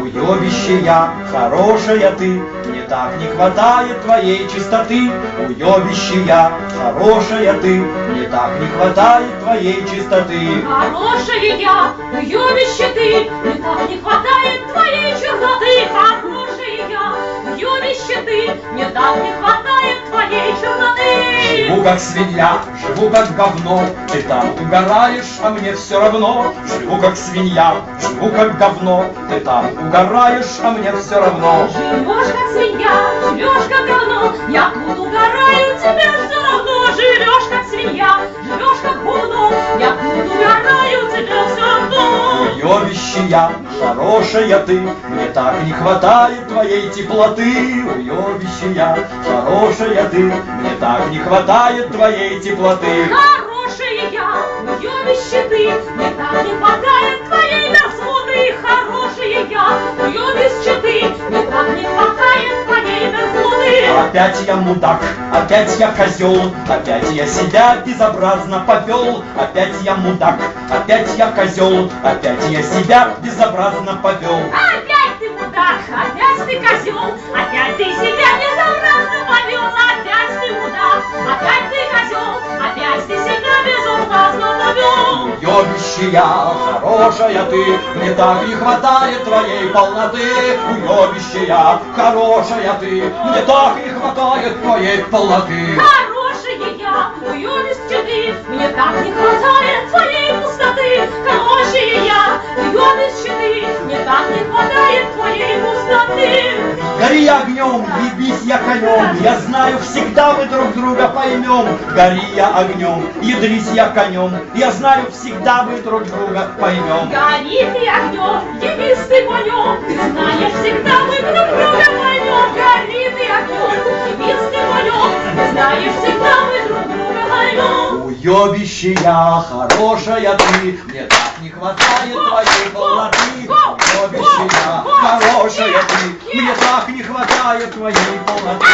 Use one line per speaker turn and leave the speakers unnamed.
Уебище я, хорошая ты, мне так не хватает твоей чистоты. Уебище я, хорошая ты, мне так не хватает твоей чистоты.
Хорошая я, уебище ты, мне так не хватает твоей черноты. Хорошая я, уебище ты, мне так не хватает
Живу как свинья, живу как говно, ты там угораешь, а мне все равно. Живу как свинья, живу как говно, ты там угораешь, а мне все равно.
Живешь как свинья, живешь как говно, я тут угораю, тебе все равно.
Уебище я, хорошая ты, мне так не хватает твоей теплоты. Уебище я, хорошая ты, мне так не хватает твоей теплоты.
Хорошая я, уебище ты, мне так не хватает твоей мерзлоты. Хорошая я,
Опять я мудак, опять я козел, опять я себя безобразно повел. Опять я мудак, опять я козел, опять я себя безобразно повел.
Опять ты мудак, опять ты козел, опять ты себя повел.
Уебище я, хорошая ты, мне так не хватает твоей полноты. Уебище я, хорошая ты, мне так не хватает твоей полноты.
Хорошая я, уебище ты, мне так не хватает
Гори огнем, ебись я конем, я знаю, всегда мы друг друга поймем. Гори я огнем, ядрись я конем, я знаю, всегда мы друг друга поймем.
Гори ты огнем, явись ты конем, знаешь, всегда мы друг друга
Уебище я, хорошая ты, мне так не хватает твоей полноты. Уебище я, хорошая ты, мне так не хватает твоей полноты.